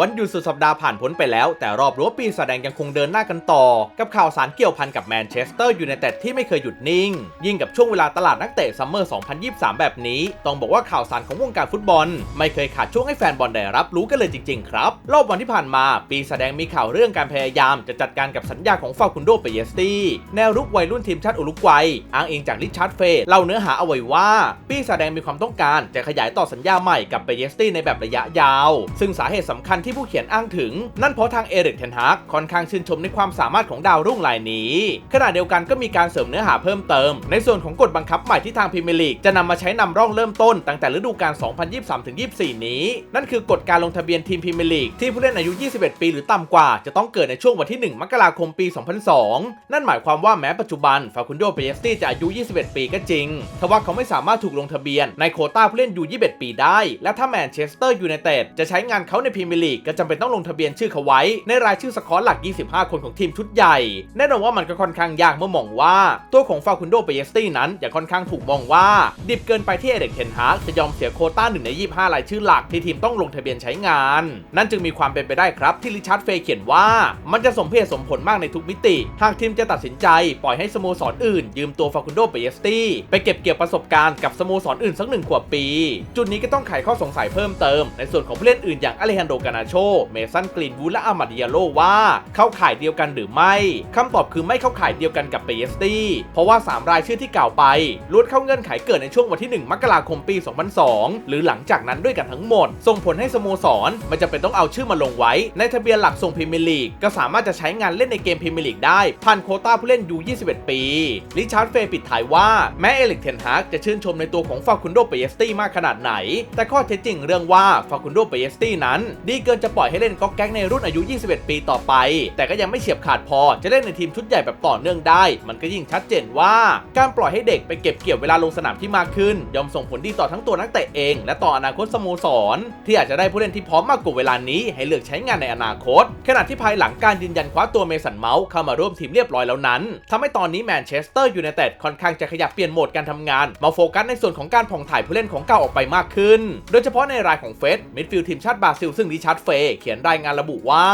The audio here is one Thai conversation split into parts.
วันหยุดสุดสัปดาห์ผ่านพ้นไปแล้ว แต่รอบรั้วปีแสดงยังคงเดินหน้ากันต่อ กับข่าวสารเกี่ยวพันกับแมนเชสเตอร์ยูไนเต็ดที่ไม่เคยหยุดนิ่ง ยิ่งกับช่วงเวลาตลาดนักเตะซัมเมอร์ 2023 แบบนี้ ต้องบอกว่าข่าวสารของวงการฟุตบอล ไม่เคยขาดช่วงให้แฟนบอลได้รับรู้กันเลยจริง ๆ ครับ รอบวันที่ผ่านมาปีแสดงมีข่าวเรื่องการพยายาม จะจัดการกับสัญญาของฟาคุนโดเปเยสตี้แนวรุกวัยรุ่นทีมชาติอุรุกวัยอ้างอิงจากริชาร์ดเฟย์เล่าเนื้อหาเอาไว้ว่า ปีแสดงมีความต้องการจะขยายต่อสัญญาใหม่กับเปเยสตี้ในแบบระยะยาว ซึ่งสาเหตุสำคัญที่ผู้เขียนอ้างถึง นั่นเพราะทางเอริกเทนฮากค่อนข้างชื่นชมในความสามารถของดาวรุ่งรายนี้ ขณะเดียวกันก็มีการเสริมเนื้อหาเพิ่มเติม ในส่วนของกฎบังคับใหม่ที่ทางพรีเมียร์ลีกจะนำมาใช้นำร่องเริ่มต้น ตั้งแต่ฤดูกาล 2023-24 นี้ นั่นคือกฎการลงทะเบียนทีมพรีเมียร์ลีกที่ผู้เล่นอายุ 21 ปีหรือต่ำกว่า จะต้องเกิดในช่วงวันที่ 1 มกราคมปี 2002 นั่นหมายความว่าแม้ปัจจุบันฟาคุนโดเปเยสตี้จะอายุ 21 ปีก็จริงทว่าเขาไม่สามารถถูกลงทะเบียนในโควต้าผู้เล่นอยู่21 ปีได้ และถ้าแมนเชสเตอร์ยูไนเต็ดจะใช้งานเขาในพรีเมียร์ลีกก็จำเป็นต้องลงทะเบียนชื่อเขาไว้ในรายชื่อสกอตหลัก 25 คนของทีมชุดใหญ่ แน่นอนว่ามันก็ค่อนข้างยากเมื่อมองว่า ตัวของฟาคุนโดเปเยสตี้นั้นยังค่อนข้างถูกมองว่า ดิบเกินไปที่เอเด็กเทนฮากจะยอมเสียโคต้าหนึ่งใน 25 รายชื่อหลักที่ทีมต้องลงทะเบียนใช้งาน นั่นจึงมีความเป็นไปได้ครับที่ริชาร์ดเฟย์เขียนว่า มันจะสมเพศสมผลมากในทุกมิติ หากทีมจะตัดสินใจปล่อยให้สโมสรออื่น ยืมตัวฟาคุนโดเปเยสตี้ไปเก็บเกี่ยวประสบการณ์กับสโมสรอื่นสักหนึ่งขวบปี จุดนี้ก็ต้องไขข้อสงสัยเพิ่มเติมในส่วนของผู้เล่นอื่นอย่างอเลฮันโดกานาโช เมสันกรีนวูดและอามาดิยาโลว่า เข้าข่ายเดียวกันหรือไม่คำตอบคือไม่เข้าข่ายเดียวกันกับเปเยสตี้เพราะว่า 3 รายชื่อที่กล่าวไปล้วนเข้าเงื่อนไขเกิดในช่วงวันที่ 1 มกราคมปี 2002 หรือหลังจากนั้นด้วยกันทั้งหมด ส่งผลให้สโมสรมันจะเป็นต้องเอาชื่อมาลงไว้ ในทะเบียนหลักส่งพรีเมียร์ลีกก็สามารถจะใช้งานเล่นในเกมพรีเมียร์ลีกได้ผ่านโคต้าผู้เล่นอยู่21 ปีริชาร์ดเฟย์ปิดท้ายว่าแม้เอลิกเทนฮากจะชื่นชมในตัวของฟาคุนโดเปเยสตี้มากขนาดไหน แต่ข้อเท็จจริงเรื่องว่าฟาคุนโดเปเยสตี้นั้น ดีเกินจะปล่อยให้เล่นก๊อกแก๊กในรุ่นอายุ 21 ปีต่อไป แต่ก็ยังไม่เฉียบขาดพอจะเล่นในทีมชุดใหญ่แบบต่อเนื่องได้ มันก็ยิ่งชัดเจนว่า การปล่อยให้เด็กไปเก็บเกี่ยวเวลาลงสนามที่มากขึ้นย่อมส่งผลดีต่อทั้งตัวนักเตะเอง และต่ออนาคตสโมสร ที่อาจจะได้ผู้เล่นที่พร้อมมากกว่าเวลานี้ ให้เลือกใช้งานในอนาคต ขณะที่ภายหลังการยืนยันคว้าตัวเมสันเมาส์เข้ามาร่วมทีมเรียบร้อยแล้วนั้นทำให้ตอนนี้แมนเชสเตอร์ยูไนเต็ดค่อนข้างจะขยับเปลี่ยนโหมดการทำงาน มาโฟกัสในส่วนของการผ่องถ่ายผู้เล่นของเก่าออกไปมากขึ้น โดยเฉพาะในรายของเฟสมิดฟิลด์ทีมชาติบราซิลซึ่งริชาร์ดเฟย์เขียนรายงานระบุว่า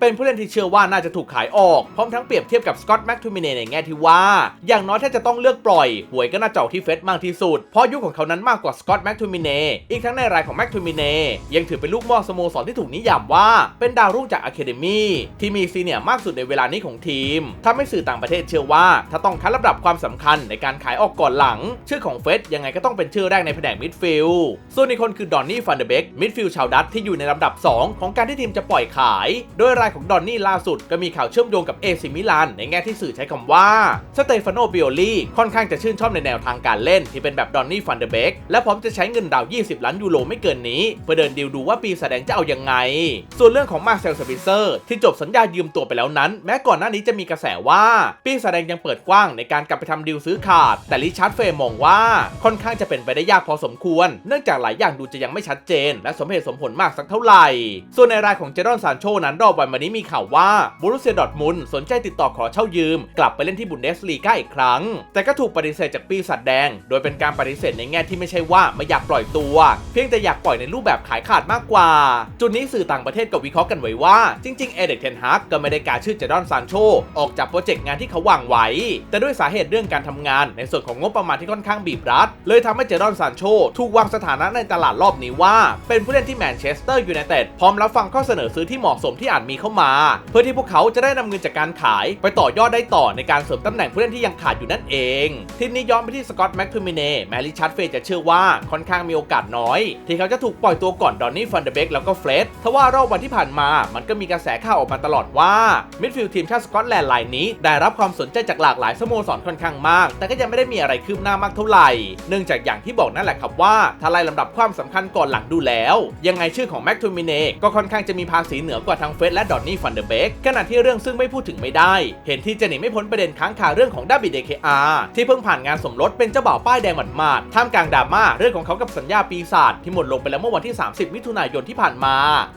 เป็นผู้เล่นที่เชื่อว่าน่าจะถูกขายออก พร้อมทั้งเปรียบเทียบกับสกอตต์แม็กทูมิเน่ในแง่ที่ว่า อย่างน้อยถ้าจะต้องเลือกปล่อยหวยก็น่าจะออกที่เฟสมากที่สุด เพราะยุคของเขานั้นมากกว่าสกอตต์แม็กทูมิเน่อีกทั้งในรายของแม็กทูมิเน่ยังถือเป็นลูกมอสโมสรที่ถูกนิยามว่าเป็นดาวรุ่งจากอะคาเดมี่ที่มีซีเนียร์มากสุดในเวลานี้ของทีมทำให้สื่อต่างประเทศเชื่อว่า ถ้าต้องคัดลำดับความสำคัญในการขายออกก่อนหลัง ชื่อของเฟสยังไงก็ต้องเป็นชื่อแรกในแผนกมิดฟิลด์ส่วนอีกคนคือดอนนี่ฟันเดเบกมิดฟิลด์ชาวดัตที่อยู่ในลำดับ 2ของการที่ทีมจะปล่อยขาย โดยรายของดอนนี่ล่าสุดก็มีข่าวเชื่อมโยงกับเอซิมิลานในแง่ที่สื่อใช้คำว่าสเตฟานโนบิโอลีค่อนข้างจะชื่นชอบในแนวทางการเล่นที่เป็นแบบดอนนี่ฟันเดเบกและพร้อมจะใช้เงินดาว 20 ล้านยูโรไม่เกินนี้ เพื่อเดินดีลดูว่าปีแสดงจะเอายังไง ส่วนเรื่องของมาเซลสปิเซอร์ที่จบสัญญายืมตัวไปแล้วนั้น แม้ก่อนหน้านี้จะมีกระแสว่า ปีแสดงยังเปิดกว้างในการกลับไปทำดีลซื้อขาด แต่ริชาร์ดเฟย์มองว่าค่อนข้างจะเป็นไปได้ยากพอสมควร เนื่องจากหลายอย่างดูจะยังไม่ชัดเจน และสมเหตุสมผลมากสักเท่าไหร่ส่วนในรายของเจดอนซานโชนั้นรอบวันมานี้มีข่าวว่าบูรุเซียดอทมุนสนใจติดต่อขอเช่ายืม กลับไปเล่นที่บุนเดสลีกาอีกครั้ง แต่ก็ถูกปฏิเสธจากปีศาจแดง โดยเป็นการปฏิเสธในแง่ที่ไม่ใช่ว่าไม่อยากปล่อยตัว เพียงแต่อยากปล่อยในรูปแบบขายขาดมากกว่า จุดนี้สื่อต่างประเทศก็วิเคราะห์กันไว้ว่าจริงๆเอเด็กเทนฮากก็ไม่ได้การชื่อเจดอนซานโชออกจากโปรเจกต์งานที่เขาวางไว้ แต่ด้วยสาเหตุเรื่องการทำงาน ในส่วนของงบประมาณที่ค่อนข้างบีบรัด เลยทำให้เจดอนซานโชถูกวางสถานะในตลาดรอบนี้ว่า เป็นผู้เล่นที่แมนเชสเตอร์ยูไนเต็ดพรอมรับฟังข้อเสนอซื้อที่เหมาะสมที่อาจมีเข้ามา เพื่อที่พวกเขาจะได้นำเงินจากการขาย ไปต่อยอดได้ต่อในการเสริมตำแหน่งผู้เล่นที่ยังขาดอยู่นั่นเอง ทีนี้ย้อนไปที่สกอตต์แม็กทูมิเน่แมริชาร์ดเฟย์จะเชื่อว่าค่อนข้างมีโอกาสน้อย ที่เขาจะถูกปล่อยตัวก่อนดอนนี่ฟันเดเบกแล้วก็เฟรดทว่ารอบวันที่ผ่านมา มันก็มีกระแสข่าวออกมาตลอดว่ามิดฟิลด์ทีมชาติสกอตแลนด์รายนี้ได้รับความสนใจจากหลากหลายสโมสรค่อนข้างมาก แต่ก็ยังไม่ได้มีอะไรคืบหน้ามากเท่าไหร่ เนื่องจากอย่างที่บอกนั่นแหละครับว่าถ้าไล่ลำดับความสำคัญก่อนหลังดูแล้ว ยังไงชื่อของแม็กทูมิเน่ก็ค่อนข้างจะมีภาษีเหนือกว่าทางเฟรดและดอนนี่ฟันเดอร์เบกขณะที่เรื่องซึ่งไม่พูดถึงไม่ได้ เห็นที่จะหนีไม่พ้นประเด็นค้างคาเรื่องของดับบิเดเคอาที่เพิ่งผ่านงานสมรสเป็นเจ้าบ่าวป้ายแดงหมาดๆท่ามกลางดราม่าเรื่องของเขากับสัญญาปีศาจที่หมดลงไปแล้วเมื่อวันที่ 30 มิถุนายนที่ผ่านมา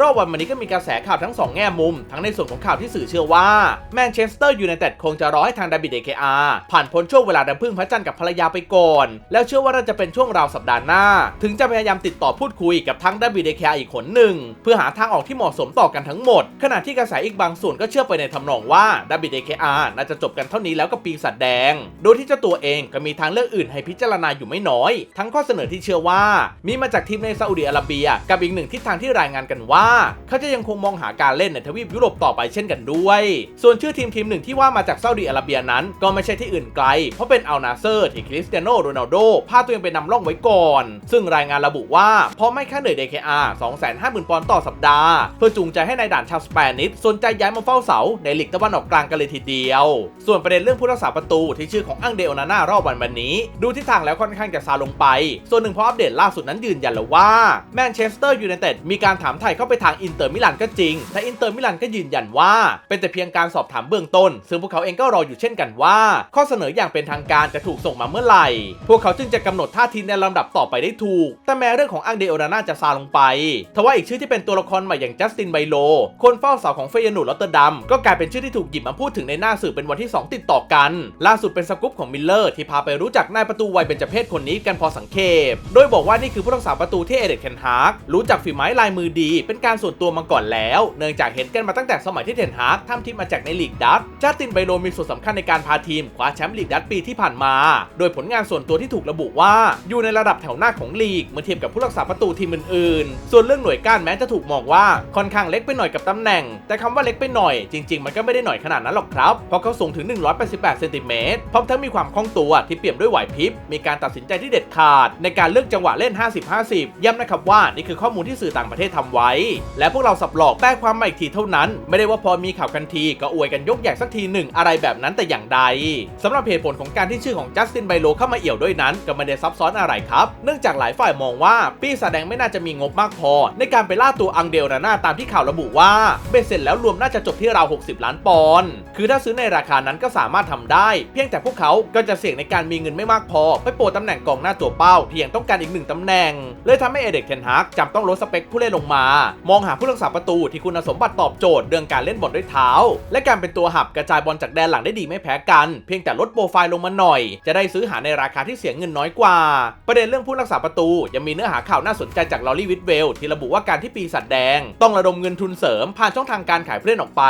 รอบวันวันนี้ก็มีกระแสข่าวทั้ง 2 แง่มุม ทั้งในส่วนของข่าวที่สื่อเชื่อว่าแมนเชสเตอร์ยูไนเต็ดคงจะรอให้ทางดาบิดเดเคอาผ่านพ้นช่วงเวลาดำพึ่งพระจันทร์กับภรรยาไปก่อน แล้วเชื่อว่าน่าจะเป็นช่วงราวสัปดาห์หน้า ถึงจะพยายามติดต่อพูดคุยกับทั้งดาบิเดเคอาอีกคนหนึ่งเพื่อหาทางออกที่เหมาะสมต่อกันทั้งหมด ขณะที่กระแสอีกบางส่วนก็เชื่อไปในทำนองว่าดับบิ AKR น่าจะจบกันเท่านี้แล้วกับปีศาจแดง โดยที่เจ้าตัวเองก็มีทางเลือกอื่นให้พิจารณาอยู่ไม่น้อย ทั้งข้อเสนอที่เชื่อว่า มีมาจากทีมในซาอุดิอาระเบีย กับอีกหนึ่งทิศทางที่รายงานกันว่า เขาจะยังคงมองหาการเล่นในทวีปยุโรปต่อไปเช่นกันด้วย ส่วนชื่อทีมทีมหนึ่งที่ว่ามาจากซาอุดิอาระเบียนั้น ก็ไม่ใช่ที่อื่นไกล เพราะเป็นอัลนาเซอร์ที่คริสเตียโนโรนัลโดพาตัวเองไปนำร่องไว้ก่อน ซึ่งรายงานระบุว่าเพราะไม่ค่าเหนื่อย DKR 250,000ปอนด์ต่อสัปดาห์ เพื่อจูงใจให้นายด่านชาวสเปนิชสนใจย้ายมาเฝ้าเสาในลีกตะวันออกกลางกันเลยทีเดียว ส่วนประเด็นเรื่องผู้รักษาประตูที่ชื่อของอังเดโอนาน่ารอบวันวันนี้ ดูทิศทางแล้วค่อนข้างจะซาลงไป ส่วนหนึ่งเพราะอัปเดตล่าสุดนั้นยืนยันแล้วว่าแมนเชสเตอร์ยูไนเต็ดมีการถามไถ่เข้าไปทางอินเตอร์มิลานก็จริง แต่อินเตอร์มิลานก็ยืนยันว่า เป็นแต่เพียงการสอบถามเบื้องต้น ซึ่งพวกเขาเองก็รออยู่เช่นกันว่า ข้อเสนออย่างเป็นทางการจะถูกส่งมาเมื่อไหร่ พวกเขาจึงจะกำหนดท่าทีในลำดับต่อไปได้ถูก แต่แม้เรื่องของอังเดโอนาน่าจะซาลงไปทว่าอีกชื่อที่เป็นตัวละครใหม่อย่างจัสตินไบโล คนเฝ้าเสาของเฟยนูลอตเตอร์ดัมก็กลายเป็นชื่อที่ถูกหยิบมาพูดถึงในหน้าสื่อเป็นวันที่ 2 ติดต่อกัน ล่าสุดเป็นสกู๊ปของมิลเลอร์ที่พาไปรู้จักนายประตูวัยเบญจเพศคนนี้กันพอสังเขปโดยบอกว่านี่คือผู้รักษาประตูที่เอเดกเทนฮากรู้จักฝีไม้ลายมือดี เป็นการส่วนตัวมาก่อนแล้ว เนื่องจากเห็นกันมาตั้งแต่สมัยที่เทนฮากทำทีมมาจากในลีกดัตจัสตินไบโลมีส่วนสำคัญในการพาทีมคว้าแชมป์ลีกดัตปีที่ผ่านมา โดยผลงานส่วนตัวที่ถูกระบุว่า อยู่ในระดับแถวหน้าของลีกเมื่อเทียบกับผู้รักษาประตูทีมอื่นๆ ส่วนเรื่องหน่วยก้านแม้จะถูกมองว่าค่อนข้างเล็กไปหน่อยกับตำแหน่ง แต่คำว่าเล็กไปหน่อยจริง ๆ มันก็ไม่ได้หน่อยขนาดนั้นหรอกครับ เพราะเขาสูงถึง 188เซนติเมตรพร้อมทั้งมีความคล่องตัวที่เปี่ยมด้วยไหวพริบ มีการตัดสินใจที่เด็ดขาด ในการเลือกจังหวะเล่น 50-50 ย้ำนะครับว่านี่คือข้อมูลที่สื่อต่างประเทศทำไว้ และพวกเราสับหลอกแปลความมาอีกทีเท่านั้น ไม่ได้ว่าพอมีข่าวกันทีก็อวยกันยกใหญ่สักทีหนึ่งอะไรแบบนั้นแต่อย่างใดสำหรับเหตุผลของการที่ชื่อของจัสตินไบโลเข้ามาเอี่ยวด้วยนั้นก็ไม่ได้ซับซ้อนอะไรครับ เนื่องจากหลายฝ่ายมองว่าปีศาจแดงไม่น่าจะมีงบมากพอ ในการไปล่าตัวอังเดลนาน่าตามที่ข่าวระบุว่าเบ็ดเสร็จแล้วรวมน่าจะจบที่ราว 60 ล้านปอนด์คือถ้าซื้อในราคานั้นก็สามารถทำได้ เพียงแต่พวกเขาก็จะเสี่ยงในการมีเงินไม่มากพอ ไปโปรตำแหน่งกองหน้าตัวเป้าที่ยังต้องการอีกหนึ่งตำแหน่ง เลยทำให้เอเด็กเทนฮากจำต้องลดสเปคผู้เล่นลงมา มองหาผู้รักษาประตูที่คุณสมบัติตอบโจทย์เรื่องการเล่นบอลด้วยเท้า และการเป็นตัวหับกระจายบอลจากแดนหลังได้ดีไม่แพ้กัน เพียงแต่ลดโปรไฟล์ลงมาหน่อย จะได้ซื้อหาในราคาที่เสียเงินน้อยกว่า ประเด็นเรื่องผู้รักษาประตูยังมีเนื้อหาข่าวน่าสนใจจากลอรี่วิทเวลที่ระบุว่าการที่ปีศาจแดง ต้องระดมเงินทุนเสริม ผ่านช่องทางการขายผู้เล่นออกไป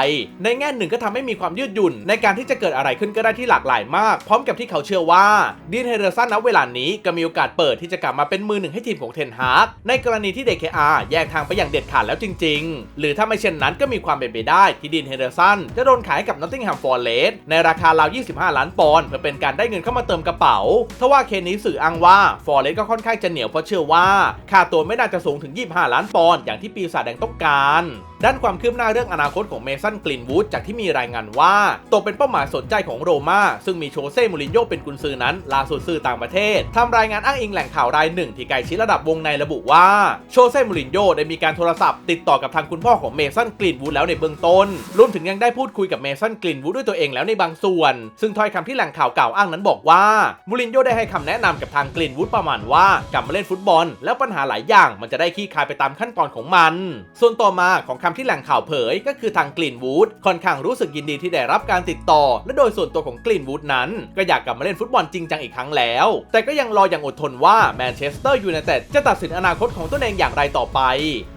ในแง่หนึ่งก็ทำให้มีความยืดหยุ่น ในการที่จะเกิดอะไรขึ้นก็ได้ที่หลากหลายมาก พร้อมกับที่เขาเชื่อว่าดีนเฮเดอร์สันณเวลานี้ก็มีโอกาสเปิดที่จะกลับมาเป็นมือหนึ่งให้ทีมของเทนฮากในกรณีที่ DKR แยกทางไปอย่างเด็ดขาดแล้วจริง ๆ หรือถ้าไม่เช่นนั้นก็มีความเป็นไปได้ที่ดีนเฮเดอร์สันจะโดนขายกับนอตติงแฮมฟอร์เรสในราคาราว 25 ล้านปอนด์เพื่อเป็นการได้เงินเข้ามาเติมกระเป๋าทว่าเคนี้สื่ออ้างว่าฟอร์เรสก็ค่อนข้างจะเหนียวเพราะเชื่อว่าค่าตัวไม่น่าจะสูงถึง 25 ล้านปอนด์อย่างที่ปีีศาจแดงต้องการ ด้านความคืบหน้าเรื่องอนาคตของเมสันกลินวูดจากที่มีรายงานว่าตกเป็นเป้าหมายสนใจของโรม่าซึ่งมีโชเซ่มูรินโญ่เป็นกุนซือนั้นล่าสุดสื่อต่างประเทศทำรายงานอ้างอิงแหล่งข่าวรายหนึ่งที่ใกล้ชิดระดับวงในระบุว่าโชเซ่มูรินโญ่ได้มีการโทรศัพท์ติดต่อกับทางคุณพ่อของเมสันกลินวูดแล้วในเบื้องต้นรวมถึงยังได้พูดคุยกับเมสันกลินวูดด้วยตัวเองแล้วในบางส่วน ซึ่งถ้อยคำที่แหล่งข่าวกล่าวอ้างนั้นบอกว่ามูรินโญ่ได้ให้คำแนะนำกับทางกลินวูดประมาณว่ากลับมาเล่นฟุตบอล แล้วปัญหาหลายอย่างมันจะได้ขี้คายไปตามขั้นตอนของมัน ส่วนต่อมาของคำที่แหล่งข่าวเผยก็คือทางกลินวูดค่อนข้างรู้สึกยินดีที่ได้รับการติดต่อ และโดยส่วนตัวของกลินวูดนั้น ก็อยากกลับมาเล่นฟุตบอลจริงจังอีกครั้งแล้ว แต่ก็ยังรออย่างอดทนว่าแมนเชสเตอร์ยูไนเต็ดจะตัดสินอนาคตของตัวเองอย่างไรต่อไป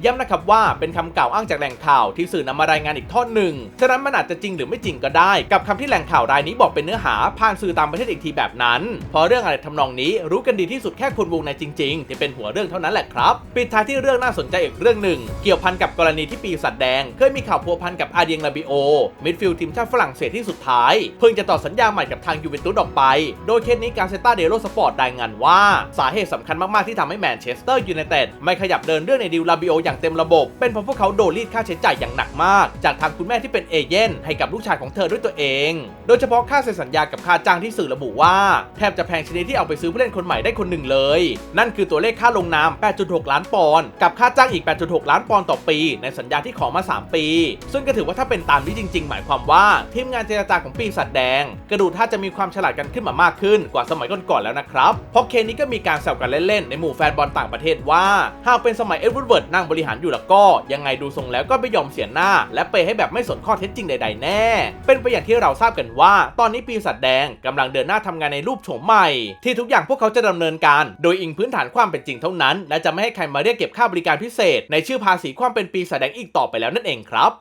ย้ำนะครับว่าเป็นคำกล่าวอ้างจากแหล่งข่าวที่สื่อนำมารายงานอีกทอดหนึ่งฉะนั้นมันอาจจะจริงหรือไม่จริงก็ได้ กับคำที่แหล่งข่าวรายนี้บอกเป็นเนื้อหาผ่านสื่อตามประเทศอีกทีแบบนั้นเพราะเรื่องอะไรทำนองนี้รู้กันดีที่สุดแค่คนวงในจริง ๆ ที่เป็นหัวเรื่องเท่านั้นแหละครับ ปิดท้ายที่เรื่องน่าสนใจอีกเรื่องหนึ่ง เกี่ยวพันกับกรณีที่ปีศาจแดง เคยมีข่าวพัวพันกับอาเดียงลาบิโอ มิดฟิลด์ทีมชาติฝรั่งเศสที่สุดท้าย เพิ่งจะต่อสัญญาใหม่กับทางยูเวนตุสออกไป โดยเคสนี้การเซต้าเดโลสปอร์ตรายงานว่า สาเหตุสำคัญมาก ๆ ที่ทำให้แมนเชสเตอร์ยูไนเต็ดไม่ขยับเดินเรื่องในดิวลาบิโออย่างเต็มระบบ เป็นเพราะพวกเขาโดนรีดค่าใช้จ่ายอย่างหนักมาก จากทางคุณแม่ที่เป็นเอเย่นให้กับลูกชายของเธอด้วยตัวเอง โดยเฉพาะค่าเซ็นสัญญากับค่าจ้างที่สื่อระบุว่าแทบจะแพงชนิดที่เอาไปซื้อผู้เล่นคนใหม่ได้คนหนึ่งเลย นั่นคือตัวเลขค่าลงนาม 8.6 ล้านปอนด์กับค่าจ้างอีก 8.6 ล้านปอนด์ต่อปี ในสัญญาที่ขอมา 3 ปี ซึ่งก็ถือว่าถ้าเป็นตามนี้จริง ๆ หมายความว่าทีมงานเจรจาของปีศาจแดง กระดูท่าจะมีความฉลาดกันขึ้นมามากขึ้นกว่าสมัยก่อนๆแล้วนะครับ เพราะเคนนี้ก็มีการแซวกันเล่นๆในหมู่แฟนบอลต่างประเทศว่า หากเป็นสมัยเอ็ดวูดเวิร์ดนั่งบริหารอยู่แล้วก็ยังไงดูทรงแล้วก็ไม่ยอมเสียหน้า และเปให้แบบไม่สนข้อเท็จจริงใด ๆ แน่ เป็นไปอย่างที่เราทราบกันว่า ตอนนี้ปีศาจแดงกำลังเดินหน้าทำงานในรูปโฉมใหม่ ที่ทุกอย่างพวกเขาจะดำเนินการ โดยอิงพื้นฐานความเป็นจริงเท่านั้น และจะไม่ให้ใครมาเรียกเก็บค่าบริการพิเศษ ในชื่อภาษีความเป็นปีศาจแดงอีกต่อไปแล้วนั่นเองครับ